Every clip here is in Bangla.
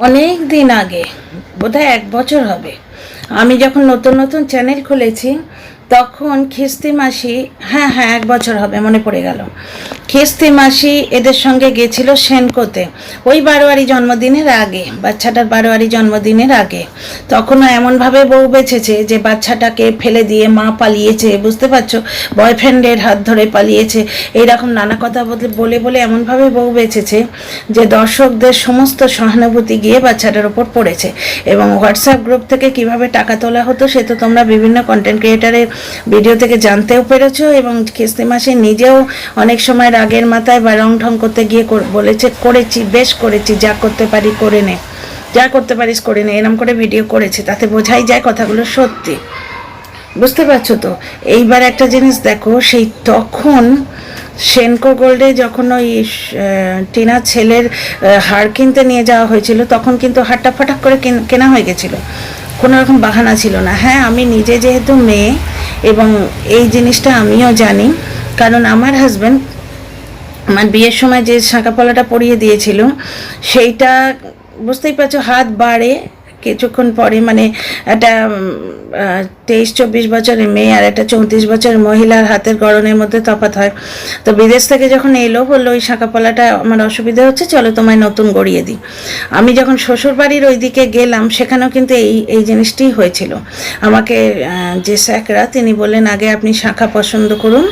অনেক দিন আগে বোধহয় এক বছর হবে। আমি যখন নতুন নতুন চ্যানেল খুলেছি তখন খিস্তি মাসি হ্যাঁ হ্যাঁ এক বছর হবে, মনে পড়ে গেল। খিস্তি মাসি এদের সঙ্গে গেছিল সেনকোতে। ওই বারোয়ারি জন্মদিনের আগে, বাচ্চাটার বারোয়ারি জন্মদিনের আগে। তখনও এমনভাবে বউ বেঁচেছে যে বাচ্চাটাকে ফেলে দিয়ে মা পালিয়েছে, বুঝতে পারছ? বয়ফ্রেন্ডের হাত ধরে পালিয়েছে। এইরকম নানা কথা বলে বলে এমনভাবে বউ বেঁচেছে যে দর্শকদের সমস্ত সহানুভূতি গিয়ে বাচ্চাটার ওপর পড়েছে। এবং হোয়াটসঅ্যাপ গ্রুপ থেকে কীভাবে টাকা তোলা হতো, সে তো তোমরা বিভিন্ন কন্টেন্ট ক্রিয়েটারের ভিডিও থেকে জানতেও পেরেছ এবং কিস্তি মাসে নিজেও অনেক সময় রাগের মাথায় বা রং ঢং করতে গিয়ে বলেছে, করেছি, বেশ করেছি, যা করতে পারি করে নে, যা করতে পারিস করে নে, এরম করে ভিডিও করেছে, তাতে বোঝাই যায় কথাগুলো সত্যি। বুঝতে পারছ তো? এইবার একটা জিনিস দেখো, সেই তখন সেনকো গোল্ডে যখন ওই টিনা ছেলের হার কিনতে নিয়ে যাওয়া হয়েছিল, তখন কিন্তু হারটা ফাটাক করে কেনা হয়ে গেছিল। কোনো রকম বাহানা ছিল না। হ্যাঁ আমি নিজে যেহেতু মেয়ে এবং এই জিনিসটা আমিও জানি, কারণ আমার হাজব্যান্ড আমার বিয়ের সময় যে শাঁকাপলাটা পরিয়ে দিয়েছিল, সেইটা বুঝতেই পারছ, হাত বাড়ে কিছুক্ষণ পরে মানে একটা তেইশ, চব্বিশ বছরের মেয়ে আর একটা চৌত্রিশ বছরের মহিলার হাতের গড়নের মধ্যে তফাৎ হয়। তো বিদেশ থেকে যখন এলো, বলল, ওই শাঁকাপলাটা আমার অসুবিধা হচ্ছে, চলো তোমায় নতুন গড়িয়ে দিই। আমি যখন শ্বশুর বাড়ির ওই দিকে গেলাম, সেখানেও কিন্তু এই এই জিনিসটিই হয়েছিল। আমাকে যে স্যাকরা, তিনি বললেন, আগে আপনি শাঁখা পছন্দ করুন,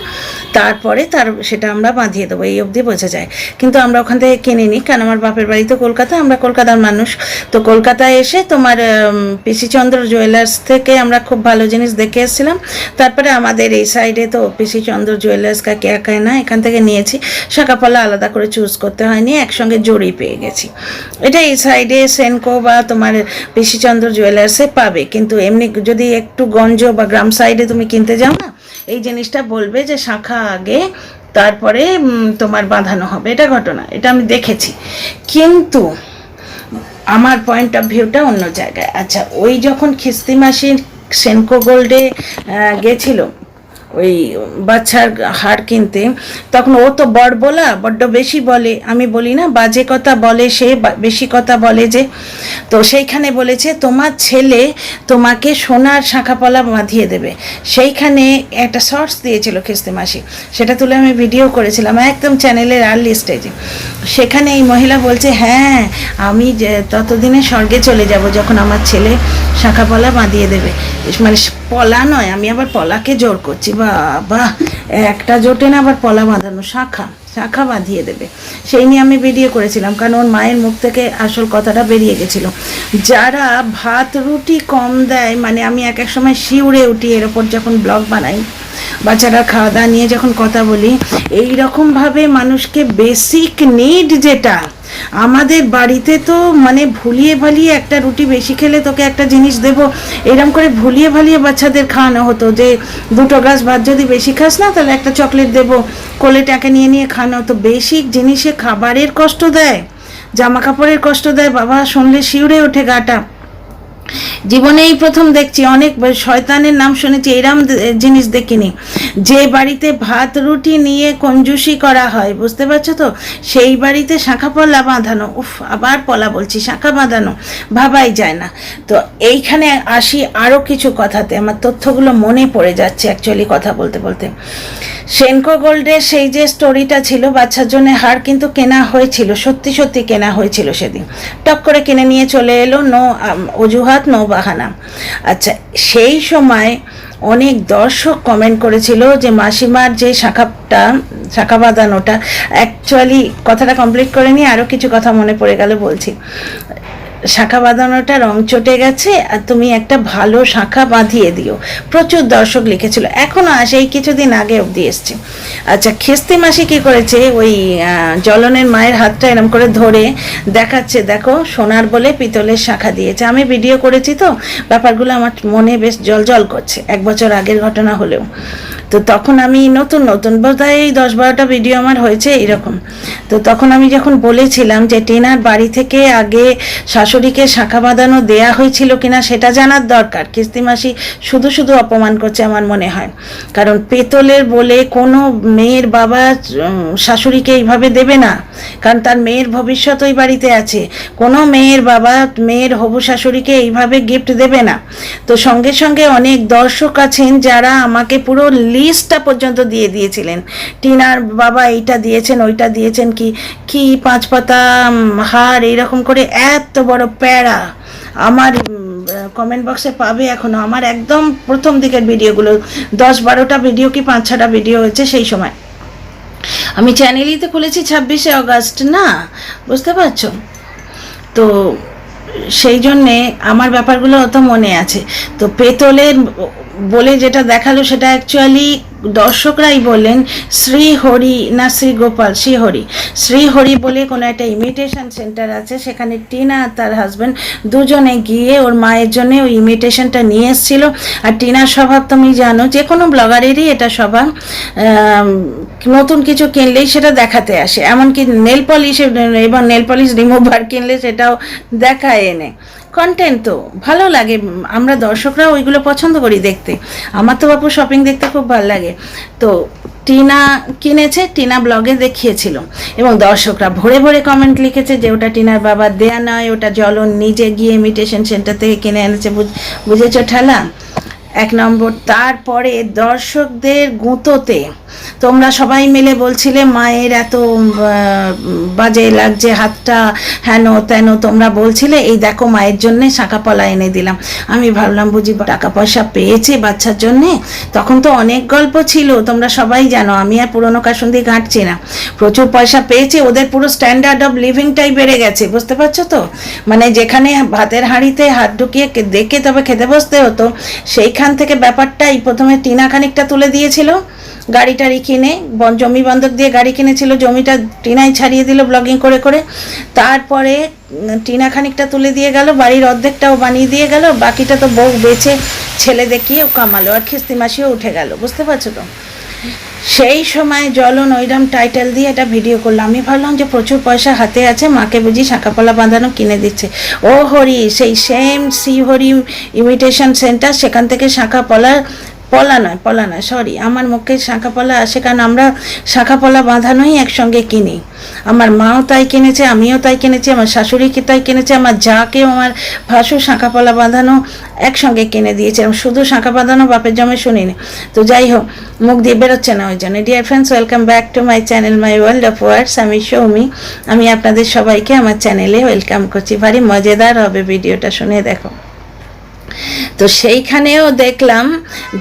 তারপরে তার, সেটা আমরা বাঁধিয়ে দেবো। এই অবধি বোঝা যায়। কিন্তু আমরা ওখান থেকে কিনে নিই কারণ আমার বাপের বাড়ি তো কলকাতা, আমরা কলকাতার মানুষ। তো কলকাতায় এসে তোমার পিসিচন্দ্র জুয়েলার্স থেকে আমরা খুব ভালো জিনিস দেখে এসেছিলাম। তারপরে আমাদের এই সাইডে তো পিসিচন্দ্র জুয়েলার্স কাকে একাই না, এখান থেকে নিয়েছি। শাখাপালা আলাদা করে চুজ করতে হয়নি, একসঙ্গে জড়ি পেয়ে গেছি। এটা এই সাইডে সেনকো বা তোমার পিসিচন্দ্র জুয়েলার্সে পাবে, কিন্তু এমনি যদি একটু গঞ্জ বা গ্রাম সাইডে তুমি কিনতে যাও না, এই জিনিসটা বলবে যে শাখা আগে, তারপরে তোমার বাঁধানো হবে। এটা ঘটনা, এটা আমি দেখেছি। কিন্তু আমার পয়েন্ট অফ ভিউটা অন্য জায়গায়। আচ্ছা ওই যখন খিস্তি মাসির সেনকো গোল্ডে গেছিল ওই বাচ্চার হার কিনতে, তখন ও তো বড় বলা, বড্ড বেশি বলে। আমি বলি, না, বাজে কথা বলে সে বেশি কথা বলে যে। তো সেইখানে বলেছে, তোমার ছেলে তোমাকে সোনার শাঁখাপলা বাঁধিয়ে দেবে। সেইখানে একটা শর্টস দিয়েছিল খিস্তি মাসি। সেটা তুলে আমি ভিডিও করেছিলাম, একদম চ্যানেলের আর্লি স্টেজে সেখানে এই মহিলা বলছে হ্যাঁ আমি যে, ততদিনে স্বর্গে চলে যাব যখন আমার ছেলে শাঁখাপলা বাঁধিয়ে দেবে। মানে পলা নয়, আমি আবার পলাকে জোর করছি। বাবা, একটা জোটে না আবার পলা বাঁধানো? শাখা শাখা বাঁধিয়ে দেবে। সেই নিয়ে আমি বেরিয়ে করেছিলাম, কারণ ওর মায়ের মুখ থেকে আসল কথাটা বেরিয়ে গেছিল। যারা ভাত, রুটি কম দেয় মানে আমি এক এক সময় শিউরে উঠি এর ওপর যখন ব্লগ বানাই, বাচ্চারা খাওয়া দাওয়া নিয়ে যখন কথা বলি এই রকমভাবে মানুষকে বেসিক নিড যেটা আমাদের বাড়িতে তো মানে ভুলিয়ে ভালিয়ে একটা রুটি বেশি খেলে তোকে একটা জিনিস দেবো। এরম করে ভুলিয়ে ভালিয়ে বাচ্চাদের খাওয়ানো হতো যে, দুটো গ্লাস ভাত যদি বেশি খাস না, তাহলে একটা চকলেট দেবো। কোলেটাকে নিয়ে নিয়ে খাওয়ানো হতো। বেশি জিনিসে খাবারের কষ্ট দেয় জামা কাপড়ের কষ্ট দেয়, বাবা শুনলে শিউরে ওঠে গাটা জীবনেই প্রথম দেখছি, অনেক শয়তানের নাম শুনেছি, এরম জিনিস দেখিনি। যে বাড়িতে ভাত, রুটি নিয়ে কঞ্জুসি করা হয়, বুঝতে পারছ তো? সেই বাড়িতে শাঁখা পলা বাঁধানো, উফ, আবার পলা বলছি, শাঁখা বাঁধানো, ভাবাই যায় না। তো এইখানে আসি আরও কিছু কথাতে, আমার তথ্যগুলো মনে পড়ে যাচ্ছে অ্যাকচুয়ালি কথা বলতে বলতে। সেনকো গোল্ডের সেই যে স্টোরিটা ছিল, বাচ্চার জন্য হার কিন্তু কেনা হয়েছিল, সত্যি সত্যি কেনা হয়েছিল সেদিন। টক করে কিনে নিয়ে চলে এলো, নো অজুহাত নো বাহানা আচ্ছা সেই সময় অনেক দর্শক কমেন্ট করেছিল যে মাসিমার যে শাখাটা শাখা বাঁধানোটা অ্যাকচুয়ালি কথাটা কমপ্লিট করে নিয়ে আরও কিছু কথা মনে পড়ে গেল বলছি। শাখা বাঁধানোটা রং চটে গেছে, আর তুমি একটা ভালো শাখা বাঁধিয়ে দিও। প্রচুর দর্শক লিখেছিল। এখনও আসে, এই কিছুদিন আগে অবধি এসছে। আচ্ছা খিস্তি মাসি কি করেছে? ওই জলনের মায়ের হাতটা এরম করে ধরে দেখাচ্ছে। দেখো, সোনার বলে পিতলের শাখা দিয়েছে। আমি ভিডিও করেছি তো, ব্যাপারগুলো আমার মনে বেশ জল জল করছে। এক বছর আগের ঘটনা হলেও। তো তখন আমি নতুন নতুন বোধহয় এই দশ বারোটা ভিডিও আমার হয়েছে এরকম তো তখন আমি যখন বলেছিলাম যে টিনার বাড়ি থেকে আগে শাশুড়িকে শাখা বাঁধানো দেয়া হয়েছিল কিনা সেটা জানার দরকার। কিস্তি মাসি শুধু শুধু অপমান করছে আমার মনে হয়। কারণ পেতলের বলে কোনো মেয়ের বাবা শাশুড়িকে এইভাবে দেবে না। কারণ তার মেয়ের ভবিষ্যৎ ওই বাড়িতে আছে। কোনো মেয়ের বাবা, মেয়ের হবু শাশুড়িকে এইভাবে গিফট দেবে না। তো সঙ্গে সঙ্গে অনেক দর্শক আছেন যারা আমাকে পুরো লিস্টটা পর্যন্ত দিয়ে দিয়েছিলেন। টিনার বাবা এইটা দিয়েছেন, ওইটা দিয়েছেন কি কি পাঁচ পাতা হার, এইরকম করে এত বড় প্যারা। আমার কমেন্ট বক্সে পাবে এখনও। আমার একদম প্রথম দিকের ভিডিওগুলো, দশ বারোটা ভিডিও কি পাঁচ ছটা ভিডিও হয়েছে সেই সময়। আমি চ্যানেলই তো খুলেছি ছাব্বিশে অগস্ট না? বুঝতে পারছ? তো সেই জন্যে আমার ব্যাপারগুলো অত মনে আছে। তো পেতলের বলে যেটা দেখাল সেটা অ্যাকচুয়ালি দর্শকরাই বললেন শ্রী হরি, না শ্রী গোপাল, শ্রী হরি। শ্রী হরি বলে কোনো একটা ইমিটেশন সেন্টার আছে, সেখানে টিনা আর তার হাজব্যান্ড দুজনে গিয়ে ওর মায়ের জন্য ওই ইমিটেশনটা নিয়ে এসেছিল। আর টিনার স্বভাব তুমি জানো, যে কোনো ব্লগারেরই এটা স্বভাব নতুন কিছু কিনলেই সেটা দেখাতে আসে। এমনকি নেল পলিশ এবং নেল পলিশ রিমুভার কিনলে সেটাও দেখায় এনে। কন্টেন্ট তো ভালো লাগে। আমরা দর্শকরা ওইগুলো পছন্দ করি দেখতে। আমার তো বাপু শপিং দেখতে খুব ভালো লাগে। তো টিনা কিনেছে, টিনা ব্লগে দেখিয়েছিল। এবং দর্শকরা ভরে ভরে কমেন্ট লিখেছে যে ওটা টিনার বাবা দেয়া নয়, ওটা জলন নিজে গিয়ে ইমিটেশন সেন্টার থেকে কিনে এনেছে। বুঝ- বুঝেছ ঠেলা? এক নম্বর, তারপরে দর্শকদের গুঁতোতে। তোমরা সবাই মিলে বলছিলে, মায়ের এত বাজে লাগছে, হাতটা হেন তেন। তোমরা বলছিলে, এই দেখো, মায়ের জন্য শাঁখা পলা এনে দিলাম। আমি ভাবলাম, বুঝি টাকা পয়সা পেয়েছে বাচ্চার জন্যে? তখন তো অনেক গল্প ছিল, তোমরা সবাই জানো, আমি আর পুরনো কাসুন্দি ঘাঁটছি না। প্রচুর পয়সা পেয়েছে, ওদের পুরো স্ট্যান্ডার্ড অফ লিভিংটাই বেড়ে গেছে, বুঝতে পারছ তো? মানে যেখানে ভাতের হাঁড়িতে হাত ঢুকিয়ে দেখে তবে খেতে বসতে হতো, সেইখান থেকে ব্যাপারটাই প্রথমে টিনা খানিকটা তুলে দিয়েছিল। গাড়ি টাড়ি কিনে জমি বন্ধক দিয়ে গাড়ি কিনেছিল। জমিটা টিনাই ছাড়িয়ে দিল ব্লগিং করে করে। তারপরে টিনা খানিকটা তুলে দিয়ে গেল, বাড়ির অর্ধেকটাও বানিয়ে দিয়ে গেল, বাকিটা তো বউ বেছে, ছেলে দেখিয়ে কামালো, আর খিস্তি মাসিও উঠে গেল। বুঝতে পারছ তো? সেই সময় জলন ওইরম টাইটেল দিয়ে একটা ভিডিও করলাম আমি ভাবলাম যে প্রচুর পয়সা হাতে আছে, মাকে বুঝি শাঁখাপলা বাঁধানো কিনে দিচ্ছে। ও হরি, সেই same Shri Hari imitation centre সেখান থেকে শাঁখা পলা নয় পলা নয় সরি আমার মুখে শাঁখা পলা আসে কারণ আমরা শাঁখা পলা বাঁধানোই একসঙ্গে কিনি। আমার মাও তাই কিনেছে, আমিও তাই কিনেছি, আমার শাশুড়িকে তাই কিনেছে, আমার যাকেও আমার ভাসু শাঁখা পলা বাঁধানো একসঙ্গে কিনে দিয়েছে। শুধু শাঁখা বাঁধানো বাপের জমে শুনিনি। তো যাই হোক, মুখ দিয়ে বেরোচ্ছে না ওই জন্য। Dear friends welcome back to my channel my world of words আমি সৌমি। আমি আপনাদের সবাইকে আমার চ্যানেলে ওয়েলকাম করছি। ভারী মজাদার হবে ভিডিওটা, শুনে দেখো। তো সেইখানেও দেখলাম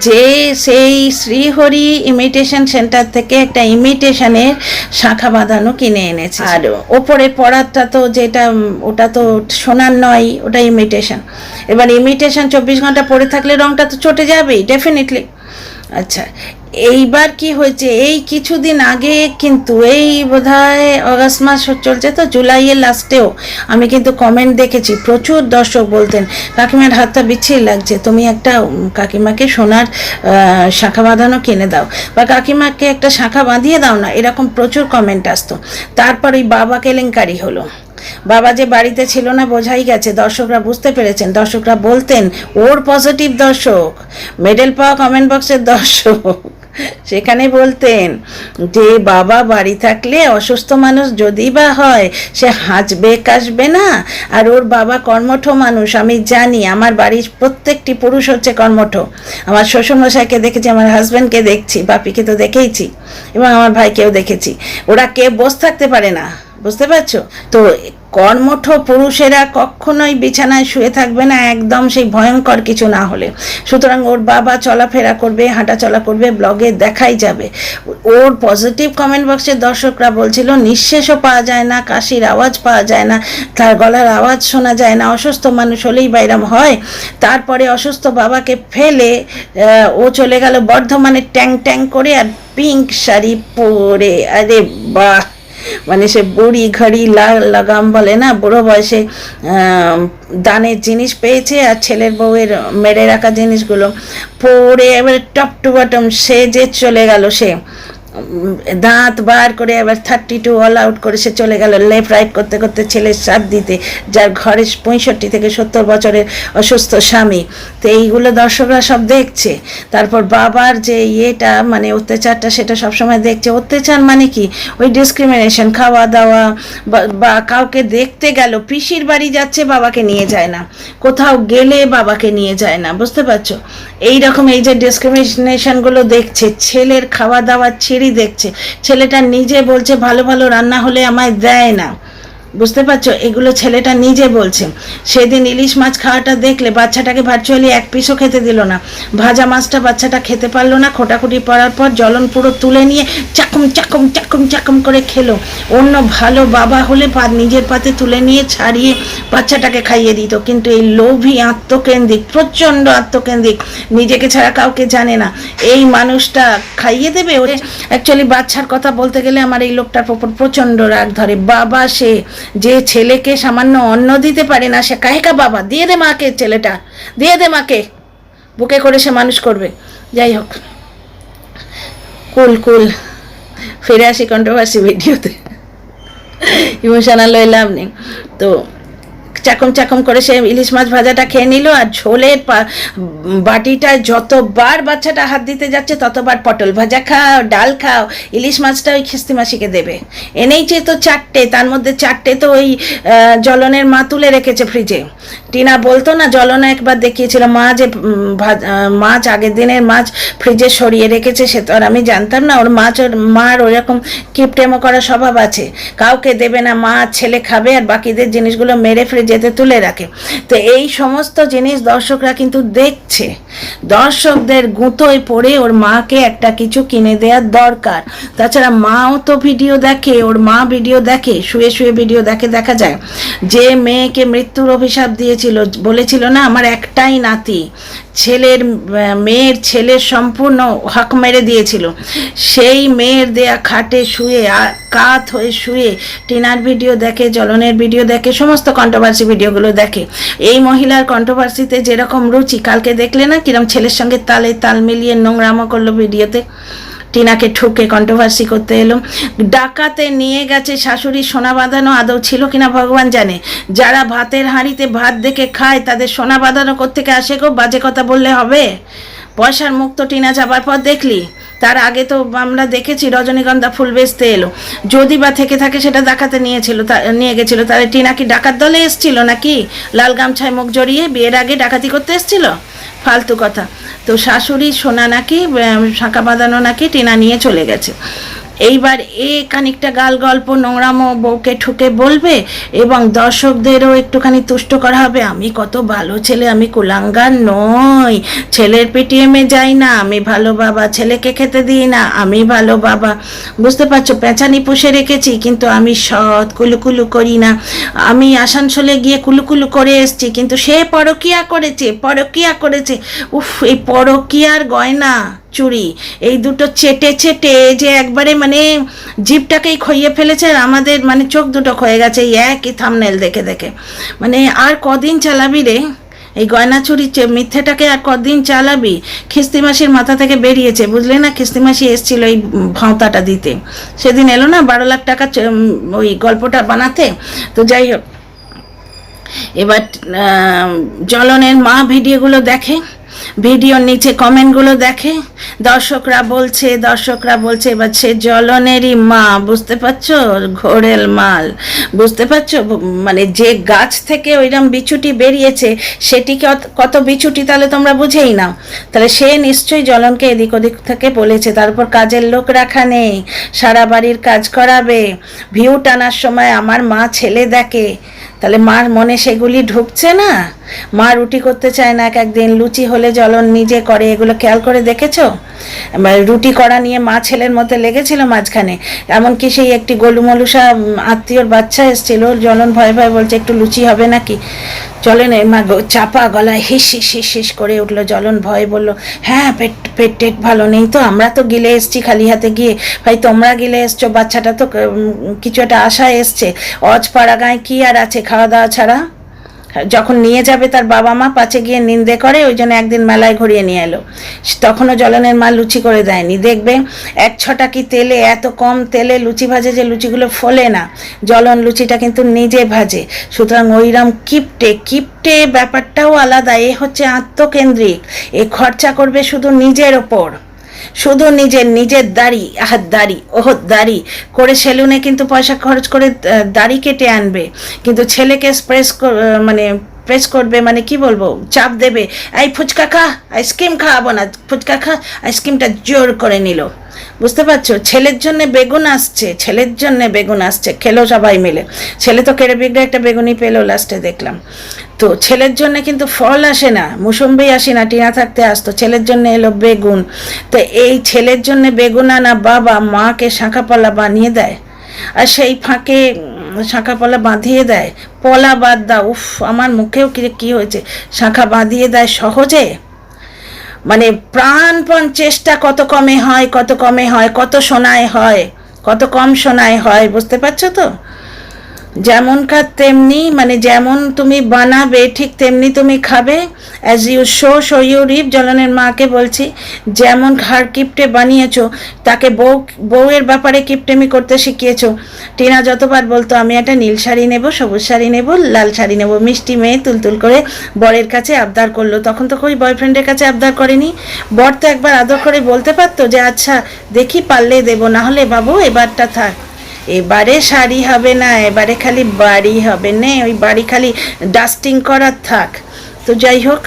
যে সেই শ্রীহরি ইমিটেশন সেন্টার থেকে একটা ইমিটেশনের শাখা বাঁধানো কিনে এনেছে। আর ওপরে পড়ারটা তো যেটা ওটা তো সোনার নয় ওটা ইমিটেশন এবার ইমিটেশন চব্বিশ ঘণ্টা পরে থাকলে রংটা তো চটে যাবেই ডেফিনেটলি আচ্ছা এইবার কি হয়েছে? এই কিছুদিন আগে কিন্তু এই বোধহয় অগাস্ট মাস চলছে তো, জুলাইয়ের লাস্টেও। আমি কিন্তু কমেন্ট দেখেছি, প্রচুর দর্শক বলতেন, কাকিমার হাতটা বিচ্ছিরি লাগছে, তুমি একটা কাকিমাকে সোনার শাখা বাঁধানো কিনে দাও বা কাকিমাকে একটা শাখা বাঁধিয়ে দাও না। এরকম প্রচুর কমেন্ট আসতো। তারপর ওই বাবা কেলেঙ্কারি হলো। বাবা যে বাড়িতে ছিল না বোঝাই গেছে, দর্শকরা বুঝতে পেরেছেন। দর্শকরা বলতেন, ওর পজিটিভ দর্শক মেডেল পাওয়া কমেন্ট বক্সের দর্শক। সেখানে বলতেন, যে বাবা বাড়ি থাকলে অসুস্থ মানুষ যদি বা হয়, সে হাঁচবে, কাশবে না। আর ওর বাবা কর্মঠ মানুষ, আমি জানি আমার বাড়ির প্রত্যেকটি পুরুষ হচ্ছে কর্মঠ। আমার শ্বশুরমশাইকে দেখেছি, আমার হাজব্যান্ডকে দেখছি, বাপিকে তো দেখেইছি এবং আমার ভাইকেও দেখেছি। ওরা কে বসে থাকতে পারে না। বুঝতে পারছ? তো কর্মঠ পুরুষেরা কখনোই বিছানায় শুয়ে থাকবে না, একদম সেই ভয়ঙ্কর কিছু না হলে। সুতরাং ওর বাবা চলাফেরা করবে হাঁটা চলা করবে ব্লগে দেখাই যাবে। ওর পজিটিভ কমেন্ট বক্সের দর্শকরা বলছিল, নিঃশ্বাসও পাওয়া যায় না, কাশির আওয়াজ পাওয়া যায় না, তার গলার আওয়াজ শোনা যায় না, অসুস্থ মানুষ হলেই বাইরাম হয়। তারপরে অসুস্থ বাবাকে ফেলে ও চলে গেল বর্ধমানে ট্যাং ট্যাং করে আর পিঙ্ক শাড়ি পরে। আরে বাহ! মানে সে বুড়ি ঘড়ি লাগাম বলে না, বুড়ো বয়সে দানের জিনিস পেয়েছে আর ছেলের বউয়ের মেরে রাখা জিনিসগুলো। পরে এবারে টপ টু বটম সে যে চলে গেল সে। দাঁত বার করে এবার থার্টি টু অল আউট করে সে চলে গেল লেফট রাইট করতে করতে ছেলের সাথ দিতে, যার ঘরে পঁয়ষট্টি থেকে সত্তর বছরের অসুস্থ স্বামী। তো এইগুলো দর্শকরা সব দেখছে। তারপর বাবার যে ইয়েটা মানে অত্যাচারটা, সেটা সবসময় দেখছে। অত্যাচার মানে কি? ওই ডিসক্রিমিনেশন খাওয়া দাওয়া বা- কাউকে দেখতে গেল, পিসির বাড়ি যাচ্ছে, বাবাকে নিয়ে যায় না। কোথাও গেলে বাবাকে নিয়ে যায় না, বুঝতে পারছ? এই রকম এই যে ডিসক্রিমিনেশনগুলো দেখছে, ছেলের খাওয়া দাওয়া ছিঁড়ি দেখছে। ছেলেটা নিজে বলছে ভালো ভালো রান্না হলে আমায় দেয় না। বুঝতে পারছ? এগুলো ছেলেটা নিজে বলছে। সেদিন ইলিশ মাছ খাওয়াটা দেখলে বাচ্চাটাকে ভার্চুয়ালি এক পিসও খেতে দিল না। ভাজা মাছটা বাচ্চাটা খেতে পারল না খোটাখুটি পড়ার পর জলন পুরো তুলে নিয়ে চাকুম চাকুম চাকুম চাকুম করে খেলো। অন্য ভালো বাবা হলে পা নিজের পাতে তুলে নিয়ে ছাড়িয়ে বাচ্চাটাকে খাইয়ে দিত। কিন্তু এই লোভী আত্মকেন্দ্রিক প্রচণ্ড আত্মকেন্দ্রিক নিজেকে ছাড়া কাউকে জানে না। এই মানুষটা খাইয়ে দেবে? ওরে অ্যাকচুয়ালি বাচ্চার কথা বলতে গেলে আমার এই লোকটার প্রচণ্ড রাগ ধরে। বাবা সে যে ছেলেকে সামান্য অন্ন দিতে পারে না, সে কাহেকা বাবা? দিয়ে দে মাকে ছেলেটা। দিয়ে দে মাকে। বুকে করে সে মানুষ করবে। যাই হোক। কুল কুল। ফিরে আসি কন্ট্রোভার্সি ভিডিওতে ইমোশনাল হইলাম নেই। তো চাকম চাকম করে সে ইলিশ মাছ ভাজাটা খেয়ে নিল আর ঝোলের বাটিটায় যতবার বাচ্চাটা হাত দিতে যাচ্ছে ততবার পটল ভাজা খাও ডাল খাও ইলিশ মাছটা ওই খিস্তি মাসিকে দেবে। এনেই এনেইছে তো চারটে তার মধ্যে চারটে তো ওই আহ, জ্বলনের মা তুলে রেখেছে ফ্রিজে। টিনা বলতো না জলনা একবার দেখিয়েছিল মা যে মাছ আগের দিনের মাছ ফ্রিজে সরিয়ে রেখেছে সে তো আর আমি জানতাম না ওর মাছ ওর মার ওরকম কিপটেমো করার স্বভাব আছে। কাউকে দেবে না মা ছেলে খাবে আর বাকিদের জিনিসগুলো মেরে ফ্রিজেতে তুলে রাখে। তো এই সমস্ত জিনিস দর্শকরা কিন্তু দেখছে। দর্শকদের গুঁতোয় পড়ে ওর মাকে একটা কিছু কিনে দেওয়ার দরকার। তাছাড়া মাও তো ভিডিও দেখে, ওর মা ভিডিও দেখে, শুয়ে শুয়ে ভিডিও দেখে দেখা যায়। যে মেয়েকে মৃত্যুর অভিশাপ দিয়েছিল, বলেছিল না, আমার একটাই নাতি। ছেলের মেয়ের ছেলের সম্পূর্ণ হক মেরে দিয়েছিল। সেই মেয়ের দেয়া খাটে শুয়ে কাত হয়ে শুয়ে, টিনার ভিডিও দেখে জ্বলনের ভিডিও দেখে, সমস্ত কন্ট্রোভার্সি ভিডিওগুলো দেখে। এই মহিলার কন্ট্রোভার্সিতে যেরকম রুচি, কালকে দেখলে না কিরম ছেলের সঙ্গে তালে তাল মিলিয়ে নোংরামো করল ভিডিওতে। টিনাকে ঠুকে কন্ট্রোভার্সি করতে এলো। ডাকাতে নিয়ে গেছে শাশুড়ি সোনা বাঁধানো আদৌ ছিল কিনা ভগবান জানে। যারা ভাতের হাঁড়িতে ভাত দেখে খায় তাদের সোনা বাঁধানো করতে আসে গো? বাজে কথা বললে হবে? পয়সার মুক্ত টিনা যাবার পর দেখলি, তার আগে তো আমরা দেখেছি রজনীগন্ধা ফুল বেচতে এলো। যদি বা থেকে থাকে সেটা দেখাতে নিয়েছিল, তা- নিয়ে গেছিল। তাহলে টিনা কি ডাকাত দলে এসছিল নাকি? লাল গামছায় মুখ জড়িয়ে বিয়ের আগে ডাকাতি করতে এসছিল? ফালতু কথা। তো শাশুড়ি সোনা নাকি শাঁকা বাঁধানো নাকি টিনা নিয়ে চলে গেছে। এইবার এ খানিকটা গাল গল্প নোংরামো বউকে ঠুকে বলবে এবং দর্শকদেরও একটুখানি তুষ্ট করা হবে। আমি কত ভালো ছেলে, আমি কুলাঙ্গার নই। ছেলের পেটিএমে যাই না, আমি ভালো বাবা, ছেলেকে খেতে দিই না, আমি ভালো বাবা। বুঝতে পারছ, পেঁচানি পুষে রেখেছি, কিন্তু আমি সৎ কুলুকুলু করি না। আমি আসানসোলে গিয়ে কুলুকুলু করে এসছি, কিন্তু সে পরকিয়া করেছে পরকিয়া করেছে। উফ, এই পরকিয়ার গয়না। চুড়ি এই দুটো চেটে চেটে যে একবারে মানে জিপটাকেই খইয়ে ফেলেছে আর আমাদের মানে চোখ দুটো ক্ষয়ে গেছে এই একই থামনেল দেখে দেখে। মানে আর কদিন চালাবি রে? এই গয়না চুরি মিথ্যেটাকে আর কদিন চালাবি? খিস্তি মাসির মাথা থেকে বেরিয়েছে, বুঝলে না? খিস্তি মাসি এসেছিল এই ভাঁওতাটা দিতে। সেদিন এলো না বারো লাখ টাকা ওই গল্পটা বানাতে? তো যাই হোক। এবার জলনের মা ভিডিওগুলো দেখে। ভিডিওর নিচে কমেন্টগুলো দেখে। দর্শকরা বলছে দর্শকরা বলছে, এবার সে জলনেরই মা, বুঝতে পারছ? ঘোরেল মাল। বুঝতে পারছ? মানে যে গাছ থেকে ওইরকম বিছুটি বেরিয়েছে সেটিকে কত বিছুটি তাহলে তোমরা বুঝেই নাও। তাহলে সে নিশ্চয়ই জলনকে এদিক ওদিক থেকে বলেছে, তারপর কাজের লোক রাখা নেই, সারা বাড়ির কাজ করাবে। ভিউ টানার সময় আমার মা ছেলে দেখে। তাহলে মার মনে সেগুলি ঢুকছে না? মা রুটি করতে চায় না এক একদিন, লুচি হলে জলন নিজে করে, এগুলো খেয়াল করে দেখেছ? রুটি করা নিয়ে মা ছেলের মধ্যে লেগেছিল মাঝখানে, এমনকি সেই একটি গোলুমলুসা আত্মীয়র বাচ্চা এসেছিল জলন ভয়ে ভয়ে বলছে, একটু লুচি হবে নাকি? জলনের মা চাপা গলায় হিস হিস হিস হিস করে উঠল। জলন ভয় বলল হ্যাঁ পেট পেট টেট ভালো নেই তো, আমরা তো গিলে এসছি খালি হাতে গিয়ে। ভাই, তোমরা গিলে এসছো, বাচ্চাটা তো কিছু একটা আশা এসছে। অজ পাড়া গায়ে কী আর আছে খাওয়া দাওয়া ছাড়া? যখন নিয়ে যাবে তার বাবা মা পাচে গিয়ে নিন্দে করে, ওই জন্য একদিন মেলায় ঘুরিয়ে নিয়ে এলো। তখনও জলনের মা লুচি করে দেয়নি। দেখবে এক ছটা কি তেলে, এত কম তেলে লুচি ভাজে যে লুচিগুলো ফোলে না। জলন লুচিটা কিন্তু নিজে ভাজে। সুতরাং ওইরাম কিপটে কিপটে ব্যাপারটাও আলাদা। এ হচ্ছে আত্মকেন্দ্রিক। এ খরচা করবে শুধু নিজের ওপর। শুধু নিজের নিজের দাড়ি, আহার দাড়ি ওহ দাড়ি, করে সেলুনে কিন্তু পয়সা খরচ করে দাড়ি কেটে আনবে। কিন্তু ছেলেকে স্প্রেস মানে প্রেস করবে মানে কি বলব, চাপ দেবে। এই ফুচকা খা আইসক্রিম খাওয়াবো না। ফুচকা খা আইসক্রিমটা জোর করে নিল। বুঝতে পারছ? ছেলের জন্য বেগুন আসছে, ছেলের জন্য বেগুন আসছে। খেলো সবাই মিলে। ছেলে তো কেড়ে বিগড়ে একটা বেগুনি পেল লাস্টে দেখলাম। তো ছেলের জন্য কিন্তু ফল আসে না, মুসম্বি আসে না টিনা থাকতে আসতো। ছেলের জন্য এলো বেগুন। তো এই ছেলের জন্য বেগুন আনা বাবা মাকে শাঁখাপালা বানিয়ে দেয়। আর সেই ফাঁকে উম, শাঁখাপালা বাঁধিয়ে দেয়। পলা বাদ দাও। উফ আমার মুখেও কি কি হয়েছে? শাঁখা বাঁধিয়ে দেয় সহজে? মানে প্রাণপণ চেষ্টা কত কমে হয় কত কমে হয় কত শোনায় হয় কত কম শোনায় হয় বুঝতে পারছ তো? যেমন কাজ তেমনি মানে যেমন তুমি বানাবে, ঠিক তেমনি তুমি খাবে। As you sow so you reap জলনের মাকে বলছি, যেমন ঘাড় কিপটে বানিয়েছো, তাকে বউ, বউয়ের ব্যাপারে কিপটেমি করতে শিখিয়েছো। টিনা যতবার বলতো, আমি একটা নীল শাড়ি নেব, সবুজ শাড়ি নেব, লাল শাড়ি নেব। মিষ্টি মেয়ে তুলতুল করে বরের কাছে আবদার করল। তখন তো কই বয়ফ্রেন্ডের কাছে আবদার করেনি। বর তো একবার আদর করে বলতে পারতো যে আচ্ছা দেখি পারলে দেবো, না হলে বাবু, এবারটা থাক। এবারে শাড়ি হবে না, এবারে খালি বাড়ি হবে। নে, ওই বাড়ি খালি ডাস্টিং করার থাক। তো যাই হোক,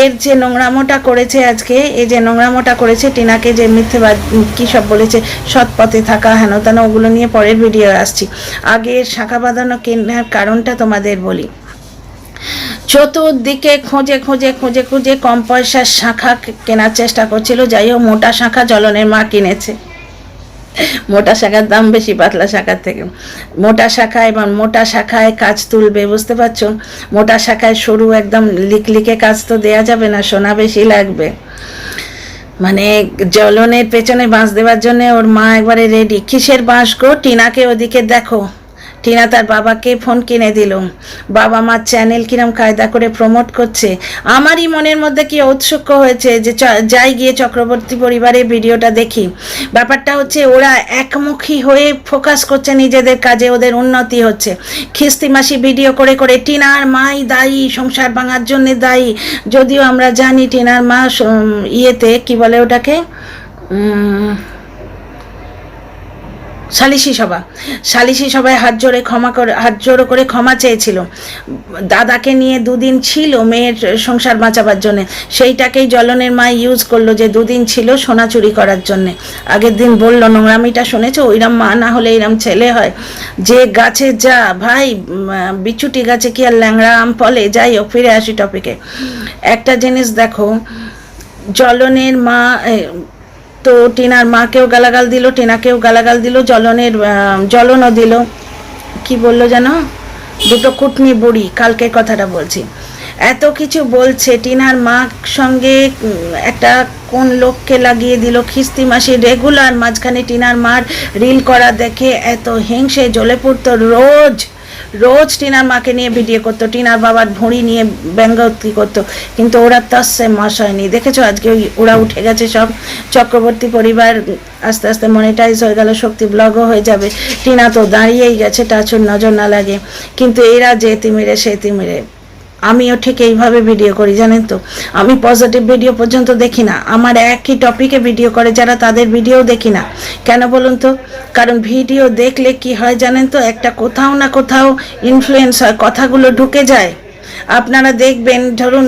এর যে নোংরামোটা করেছে আজকে, এই যে নোংরামোটা করেছে টিনাকে যে মিথ্যেবাদ কী সব বলেছে, সৎ পথে থাকা হেন তেন ওগুলো নিয়ে পরের ভিডিও আসছি। আগে শাখা বাঁধানো কেনার কারণটা তোমাদের বলি। চতুর্দিকে খোঁজে খোঁজে, খুঁজে খুঁজে কম পয়সার শাখা কেনার চেষ্টা করছিল। যাই হোক, মোটা শাখা জলনের মা কিনেছে। মোটা শাখার দাম বেশি, পাতলা শাখার থেকে। মোটা শাখা এবং মোটা শাখায় কাজ তুলবে, বুঝতে পারছ? মোটা শাখায় সরু একদম লিকলিকে কাজ তো দেয়া যাবে না, সোনা বেশি লাগবে। মানে জলনের পেছনে বাঁশ দেওয়ার জন্য ওর মা একবারে রেডি কিসের বাঁশ গো? টিনাকে ওদিকে দেখো। টিনা তার বাবাকে ফোন কিনে দিল। বাবা মার চ্যানেল কিরম কায়দা করে প্রমোট করছে। আমারই মনের মধ্যে কি ঔৎসুক্য হয়েছে যে যাই গিয়ে চক্রবর্তী পরিবারের ভিডিওটা দেখি। ব্যাপারটা হচ্ছে ওরা একমুখী হয়ে ফোকাস করছে নিজেদের কাজে, ওদের উন্নতি হচ্ছে। খিস্তি মাসি ভিডিও করে করে টিনার মাই দায়ী, সংসার ভাঙার জন্য দায়ী। যদিও আমরা জানি টিনার মা ইয়েতে, কি বলে ওটাকে? সালিশি সভা। সালিশি সভায় হাত জোরে ক্ষমা করে হাত জোড়ো করে ক্ষমা চেয়েছিল। দাদাকে নিয়ে দুদিন ছিল মেয়ের সংসার বাঁচাবার জন্য। সেইটাকেই জলনের মা ইউজ করল যে দুদিন ছিল সোনা চুরি করার জন্য। আগের দিন বলল, নোংরামিটা শুনেছো? ওইরম মা না হলে এরম ছেলে হয়। যে গাছে যা, ভাই বিচুটি গাছে কি আর ল্যাংড়া আম ফলে? যাই হোক, ফিরে আসি টপিকে একটা জিনিস দেখো জলনের মা তো টিনার মাকেও গালাগাল দিল, টিনাকেও গালাগাল দিল, জলনের জলনও দিল। কি বলল যেন? দুটো কুটনি বুড়ি কালকের কথাটা বলছি। এত কিছু বলছে, টিনার মা সঙ্গে একটা কোন লোককে লাগিয়ে দিল? খিস্তি মাসি রেগুলার মাঝখানে টিনার মার রিল করা দেখে এত হিংসে জ্বলে পড়তো রোজ। রোজ টিনার মাকে নিয়ে ভিডিও করতো, টিনার বাবার ভুঁড়ি নিয়ে ব্যঙ্গোক্তি করতো, কিন্তু ওরা তো সে মশ হয়নি দেখেছ আজকে ওরা উঠে গেছে সব, চক্রবর্তী পরিবার আস্তে আস্তে মনিটাইজ হয়ে গেল, শক্তি ব্লগও হয়ে যাবে। টিনা তো দাঁড়িয়েই গেছে, টাচুর নজর না লাগে। কিন্তু এরা যে তিমিরে সে তিমিরে আমিও ঠিক এইভাবে ভিডিও করি, জানেন তো? আমি পজিটিভ ভিডিও পর্যন্ত দেখি না। আমার একই টপিকে ভিডিও করে যারা তাদের ভিডিও দেখি না। কেন বলুন তো? কারণ ভিডিও দেখলে কি হয় জানেন তো? একটা কোথাও না কোথাও ইনফ্লুয়েন্স হয় কথাগুলো ঢুকে যায়। আপনারা দেখবেন, ধরুন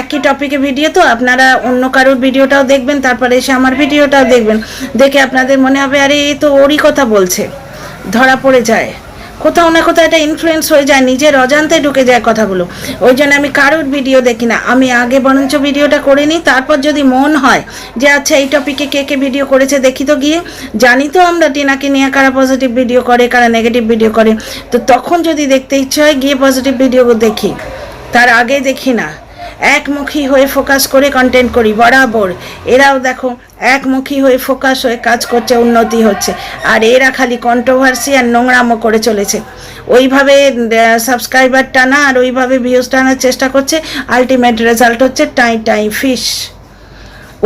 একই টপিকে ভিডিও তো আপনারা অন্য কারোর ভিডিওটাও দেখবেন, তারপরে এসে আমার ভিডিওটাও দেখবেন। দেখে আপনাদের মনে হবে, আরে, এ তো ওরই কথা বলছে। ধরা পড়ে যায়। কোথাও না কোথাও একটা ইনফ্লুয়েন্স হয়ে যায়, নিজের অজান্তে ঢুকে যায় কথাগুলো। ওই জন্য আমি কারোর ভিডিও দেখি না। আমি আগে বরঞ্চ ভিডিওটা করে নিই, তারপর যদি মন হয় যে আচ্ছা এই টপিকে কে কে ভিডিও করেছে দেখি তো গিয়ে। জানি তো আমরা টিনাকে নিয়ে কারা পজিটিভ ভিডিও করে, কারা নেগেটিভ ভিডিও করে। তো তখন যদি দেখতে ইচ্ছে হয়, গিয়ে পজিটিভ ভিডিও দেখি। তার আগে দেখি না। একমুখী হয়ে ফোকাস করে কন্টেন্ট করি, বরাবর। এরাও দেখো, একমুখী হয়ে ফোকাস হয়ে কাজ করছে, উন্নতি হচ্ছে। আর এরা খালি কন্ট্রোভার্সি আর নোংরামো করে চলেছে। ওইভাবে সাবস্ক্রাইবার টানা আর ওইভাবে ভিউজ টানার চেষ্টা করছে আলটিমেট রেজাল্ট হচ্ছে টাই টাই ফিশ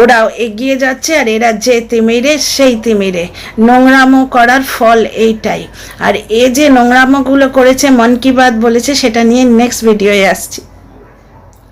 ওরাও এগিয়ে যাচ্ছে আর এরা যে তিমিরে, সেই তিমিরে। নোংরামো করার ফল এইটাই। আর এ যে নোংরামোগুলো করেছে, মন কি বাত বলেছে, সেটা নিয়ে নেক্সট ভিডিওয়ে আসছি।